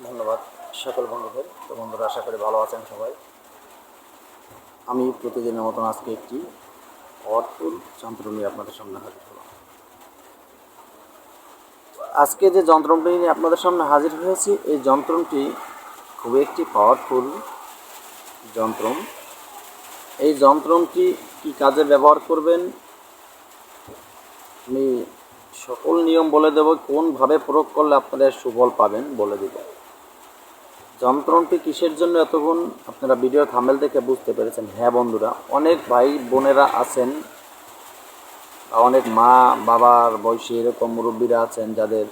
ধন্যবাদ সকল বন্ধুদের। তো বন্ধুরা, আশা করি ভালো আছেন সবাই। আমি প্রতিদিনের মতন আজকে একটি পাওয়ারফুল যন্ত্র নিয়ে আপনাদের সামনে হাজির হলাম। আজকে যে যন্ত্রটি নিয়ে আপনাদের সামনে হাজির হয়েছি, এই যন্ত্রটি খুবই একটি পাওয়ারফুল যন্ত্র। এই যন্ত্রটি কি কাজে ব্যবহার করবেন? আমি সকল নিয়ম বলে দেব, কোনভাবে প্রয়োগ করলে আপনারা সুফল পাবেন বলে দেব। যন্ত্রটি কিসের জন্য এতক্ষণ আপনারা ভিডিও থামেল দেখে বুঝতে পেরেছেন। হ্যাঁ বন্ধুরা, অনেক ভাই বোনেরা আছেন অনেক মা বাবার বয়সী এরকম মুরব্বীরা আছেন যাদের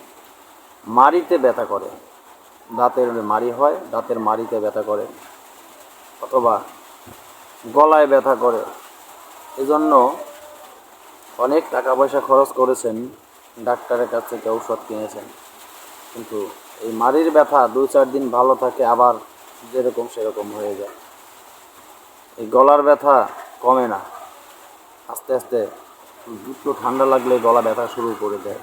মাড়িতে ব্যথা করে। দাঁতের মাড়ি হয়, দাঁতের মাড়িতে ব্যথা করে অথবা গলায় ব্যথা করে। এজন্য অনেক টাকা পয়সা খরচ করেছেন, ডাক্তারের কাছ থেকে ঔষধ কিনেছেন। কিন্তু এই মারির ব্যথা দুই চার দিন ভালো থাকে, আবার যেরকম সেরকম হয়ে যায়। এই গলার ব্যথা কমে না। আস্তে আস্তে একটু ঠান্ডা লাগলে গলা ব্যথা শুরু করে দেয়।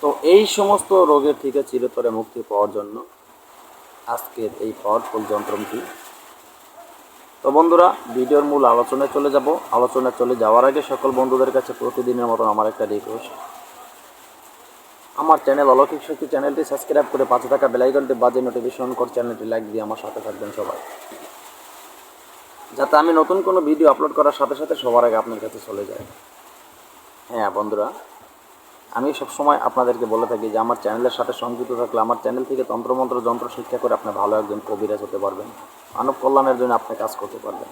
তো এই সমস্ত রোগের থেকে চিরতরে মুক্তি পাওয়ার জন্য আজকের এই পাওয়ারফুল যন্ত্রটি তো বন্ধুরা, ভিডিওর মূল আলোচনায় চলে যাব। আলোচনায় চলে যাওয়ার আগে সকল বন্ধুদের কাছে প্রতিদিনের মতন আমার একটা রিকোয়েস্ট আমার চ্যানেল অলৌকিক শক্তি চ্যানেলটি সাবস্ক্রাইব করে পাশে থাকা বেলাইকনটি বাজে নোটিফিকেশন করে চ্যানেলটি লাইক দিয়ে আমার সাথে থাকবেন সবাই। যাতে আমি নতুন কোনো ভিডিও আপলোড করার সাথে সাথে সবার আগে আপনার কাছে চলে যায়। হ্যাঁ বন্ধুরা, আমি সবসময় আপনাদেরকে বলে থাকি যে আমার চ্যানেলের সাথে সংযুক্ত থাকলে আমার চ্যানেল থেকে তন্ত্রমন্ত্র, যন্ত্র, শিক্ষা করে আপনি ভালো একজন কবিরাজ হতে পারবেন। মানব কল্যাণের জন্য আপনি কাজ করতে পারবেন।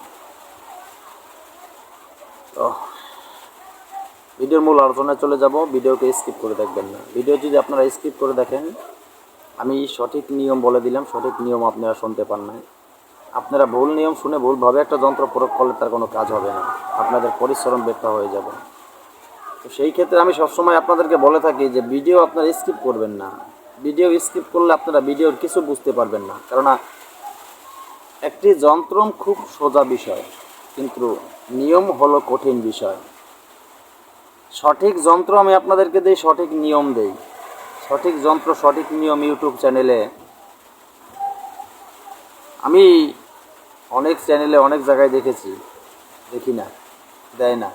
তো ভিডিওর মূল আলোচনায় চলে যাব। ভিডিওকে স্কিপ করে দেখবেন না। ভিডিও যদি আপনারা স্কিপ করে দেখেন, আমি সঠিক নিয়ম বলে দিলাম, সঠিক নিয়ম আপনারা শুনতে পান নাই। আপনারা ভুল নিয়ম শুনে ভুলভাবে একটা যন্ত্র প্রয়োগ করলে তার কোনো কাজ হবে না। আপনাদের পরিশ্রম ব্যর্থ হয়ে যাবে। তো সেই ক্ষেত্রে আমি সবসময় আপনাদেরকে বলে থাকি যে ভিডিও আপনারা স্কিপ করবেন না। ভিডিও স্কিপ করলে আপনারা ভিডিওর কিছু বুঝতে পারবেন না। কেননা একটি যন্ত্র খুব সোজা বিষয়, কিন্তু নিয়ম হলো কঠিন বিষয়। সঠিক যন্ত্র আমি আপনাদেরকে দিই, সঠিক নিয়ম দেই। সঠিক যন্ত্র, সঠিক নিয়ম ইউটিউব চ্যানেলে। আমি অনেক চ্যানেলে অনেক জায়গায় দেখেছি, দেখি না, দেয় না।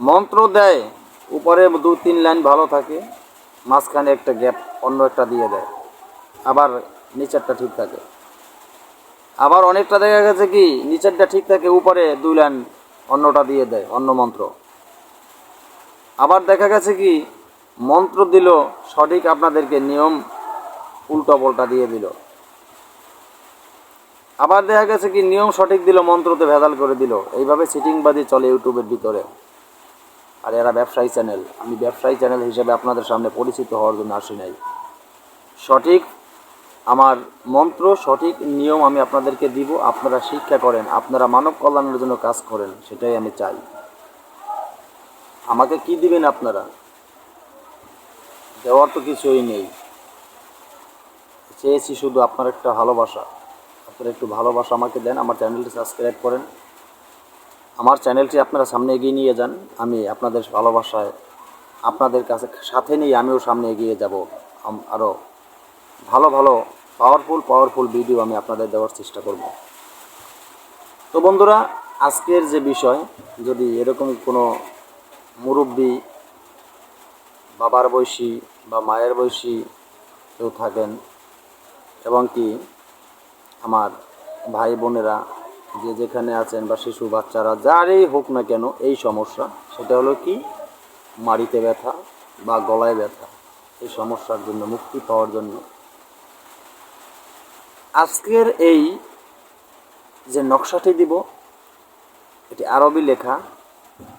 মন্ত্র দেয়, উপরে দু তিন লাইন ভালো থাকে, মাঝখানে একটা গ্যাপ, অন্য একটা দিয়ে দেয়। আবার নিচেরটা ঠিক থাকে। আবার অনেকটা দেখা গেছে কি, নিচেরটা ঠিক থাকে, উপরে দুই লাইন অন্যটা দিয়ে দেয়, অন্য মন্ত্র। আবার দেখা গেছে কি, মন্ত্র দিল, সঠিক আপনাদেরকে নিয়ম উল্টো পাল্টা দিয়ে দিল। আবার দেখা গেছে কি, নিয়ম সঠিক দিল, মন্ত্রতে ভেজাল করে দিল। এইভাবে সিটিংবাদি চলে ইউটিউবের ভিতরে। আর এরা ব্যবসায়ী চ্যানেল। আমি ব্যবসায়ী চ্যানেল হিসেবে আপনাদের সামনে পরিচিত হওয়ার জন্য আসি নাই। সঠিক আমার মন্ত্র, সঠিক নিয়ম আমি আপনাদেরকে দিব। আপনারা শিক্ষা করেন। আপনারা মানব কল্যাণের জন্য কাজ করেন। সেটাই আমি চাই। আমাকে কি দিবেন আপনারা? দেওয়ার তো কিছুই নেই। চেয়েছি শুধু আপনার একটা ভালোবাসা। আপনারা একটু ভালোবাসা আমাকে দেন, আমার চ্যানেলটি সাবস্ক্রাইব করেন। আমার চ্যানেলটি আপনারা সামনে এগিয়ে নিয়ে যান, আমি আপনাদের ভালোবাসায়, আপনাদের কাছে, সাথে নিয়ে আমিও সামনে এগিয়ে যাব। আরও ভালো ভালো পাওয়ারফুল পাওয়ারফুল ভিডিও আমি আপনাদের দেওয়ার চেষ্টা করব। তো বন্ধুরা, আজকের যে বিষয়, যদি এরকম কোনো মুরব্বী, বাবার বয়সী বা মায়ের বয়সী কেউ থাকেন এবং কি আমার ভাই বোনেরা যে যেখানে আছেন বা শিশু বাচ্চারা যারই হোক না কেন এই সমস্যা, সেটা হলো কি? মাড়িতে ব্যথা বা গলায় ব্যথা। এই সমস্যার জন্য, মুক্তি পাওয়ার জন্য। আজকের এই যে নকশাটি দিব, এটি আরবি লেখা।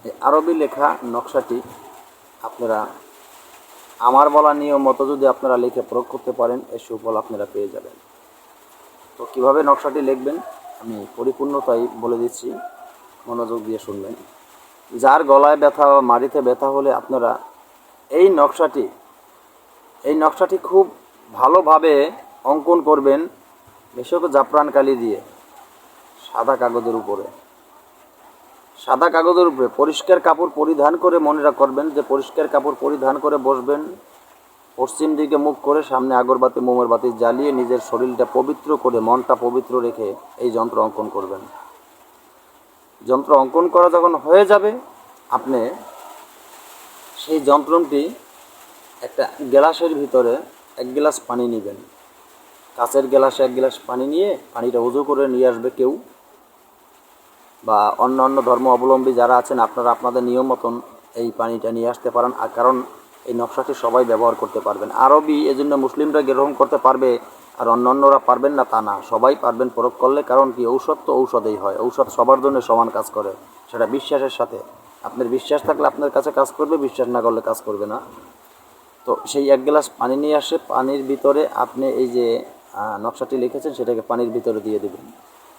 এই আরবি লেখা নকশাটি আপনারা আমার বলা নিয়ম মতো যদি আপনারা লিখে প্রয়োগ করতে পারেন, এর সুফল আপনারা পেয়ে যাবেন। তো কীভাবে নকশাটি লিখবেন? আমি পরিপূর্ণতাই বলে দিচ্ছি, মনোযোগ দিয়ে শুনবেন। যার গলায় ব্যথা বা মাড়িতে ব্যথা হলে আপনারা এই নকশাটি এই নকশাটি খুব ভালোভাবে অঙ্কন করবেন বেশক জাফরান কালি দিয়ে, সাদা কাগজের উপরে। সাদা কাগজের উপরে পরিষ্কার কাপড় পরিধান করে মনে করবেন যে পরিষ্কার কাপড় পরিধান করে বসবেন। পশ্চিম দিকে মুখ করে সামনে আগরবাতি, মোমের বাতি জ্বালিয়ে নিজের শরীরটা পবিত্র করে মনটা পবিত্র রেখে এই যন্ত্র অঙ্কন করবেন। যন্ত্র অঙ্কন করা যখন হয়ে যাবে, আপনি সেই যন্ত্রটি একটা গ্লাসের ভিতরে এক গ্লাস পানি নেবেন। কাঁচের গ্লাসে এক গ্লাস পানি নিয়ে পানিটা উজু করে নিয়ে আসবে কেউ। বা অন্য অন্য ধর্ম অবলম্বী যারা আছেন, আপনারা আপনাদের নিয়ম মতন এই পানিটা নিয়ে আসতে পারেন। আর কারণ এই নকশাটি সবাই ব্যবহার করতে পারবেন। আরবি এজন্য মুসলিমরা গ্রহণ করতে পারবে আর অন্য অন্যরা পারবেন না তা না। সবাই পারবেন প্রয়োগ করলে, কারণ কি ঔষধ তো ঔষধেই হয়। ঔষধ সবার জন্য সমান কাজ করে। সেটা বিশ্বাসের সাথে। আপনার বিশ্বাস থাকলে আপনার কাছে কাজ করবে, বিশ্বাস না করলে কাজ করবে না। তো সেই এক গ্লাস পানি নিয়ে আসে। পানির ভিতরে আপনি এই যে নকশাটি লিখেছেন, সেটাকে পানির ভিতরে দিয়ে দেবেন।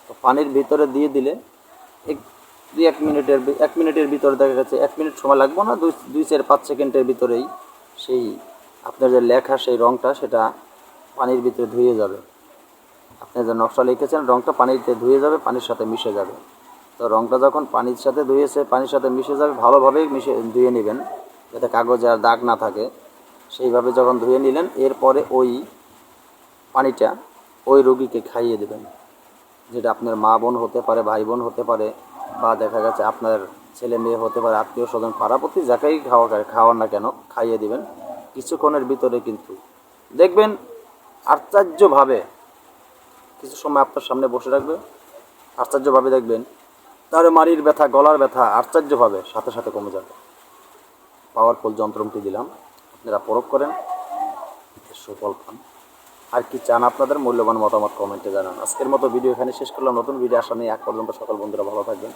তো পানির ভিতরে দিয়ে দিলে দুই, এক মিনিটের এক মিনিটের ভিতরে দেখা গেছে, এক মিনিট সময় লাগবে না, দুই দুই, চার, পাঁচ সেকেন্ডের ভিতরেই সেই আপনার যে লেখা, সেই রঙটা সেটা পানির ভিতরে ধুয়ে যাবে। আপনি যে নকশা লিখেছেন রঙটা পানিতে ধুয়ে যাবে, পানির সাথে মিশে যাবে। তো রঙটা যখন পানির সাথে ধুয়েছে, পানির সাথে মিশে যাবে, ভালোভাবেই মিশে, ধুয়ে নেবেন, যাতে কাগজে আর দাগ না থাকে। সেইভাবে যখন ধুয়ে নিলেন, এরপরে ওই পানিটা ওই রোগীকে খাইয়ে দেবেন, যেটা আপনার মা বোন হতে পারে, ভাই বোন হতে পারে বা দেখা গেছে আপনার ছেলে মেয়ে হতে পারে, আত্মীয় স্বজন পাড়াপতি যাকেই খাওয়া খাওয়ান না কেন, খাইয়ে দিবেন। কিছুক্ষণের ভিতরে কিন্তু। দেখবেন আশ্চর্যভাবে কিছু সময় আপনার সামনে বসে রাখবে আশ্চর্যভাবে দেখবেন, তাহলে মারির ব্যথা, গলার ব্যথা আশ্চর্যভাবে সাথে সাথে কমে যাবে। পাওয়ারফুল যন্ত্রটি দিলাম, আপনারা প্রয়োগ করেন সুফল পান। আর কি চান আপনাদের মূল্যবান মতামত কমেন্টে জানান। আজকের মতো ভিডিও এখানে শেষ করলাম। নতুন ভিডিও আসা নিয়ে এক পর্যন্ত সকল বন্ধুরা ভালো থাকবেন।